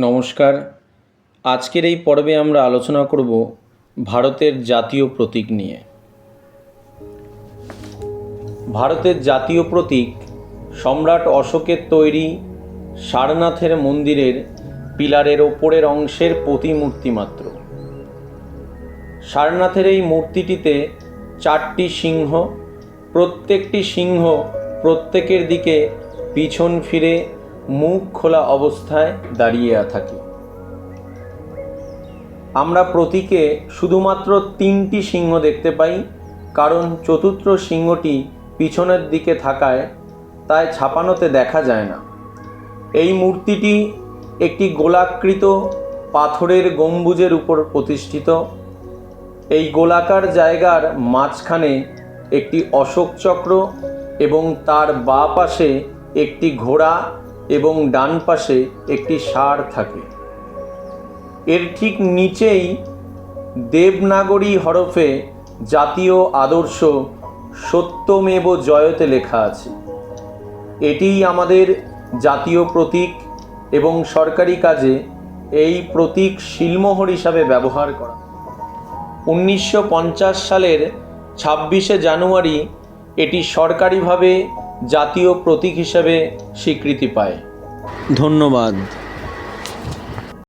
নমস্কার। আজকের এই পর্বে আমরা আলোচনা করব ভারতের জাতীয় প্রতীক নিয়ে। ভারতের জাতীয় প্রতীক সম্রাট অশোকের তৈরি সারনাথের মন্দিরের পিলারের ওপরের অংশের প্রতিমূর্তি মাত্র। সারনাথের এই মূর্তিটিতে চারটি সিংহ, প্রত্যেকটি সিংহ প্রত্যেকের দিকে পিছন ফিরে মুখ খোলা অবস্থায় দাঁড়িয়ে থাকি। আমরা প্রতীকে শুধুমাত্র তিনটি সিংহ দেখতে পাই, কারণ চতুর্থ সিংহটি পিছনের দিকে থাকায় তাই ছাপানোতে দেখা যায় না। এই মূর্তিটি একটি গোলাকৃত পাথরের গম্বুজের উপর প্রতিষ্ঠিত। এই গোলাকার জায়গার মাঝখানে একটি অশোক চক্র এবং তার বাঁ পাশে একটি ঘোড়া এবং ডান পাশে একটি ষাঁড় থাকে। এর ঠিক নিচেই দেবনাগরী হরফে জাতীয় আদর্শ সত্যমেব জয়তে লেখা আছে। এটিই আমাদের জাতীয় প্রতীক এবং সরকারি কাজে এই প্রতীক শিলমোহর হিসাবে ব্যবহার করা। উনিশশো পঞ্চাশ সালের ছাব্বিশে জানুয়ারি এটি সরকারিভাবে জাতীয় প্রতীক হিসাবে স্বীকৃতি পায়। ধন্যবাদ।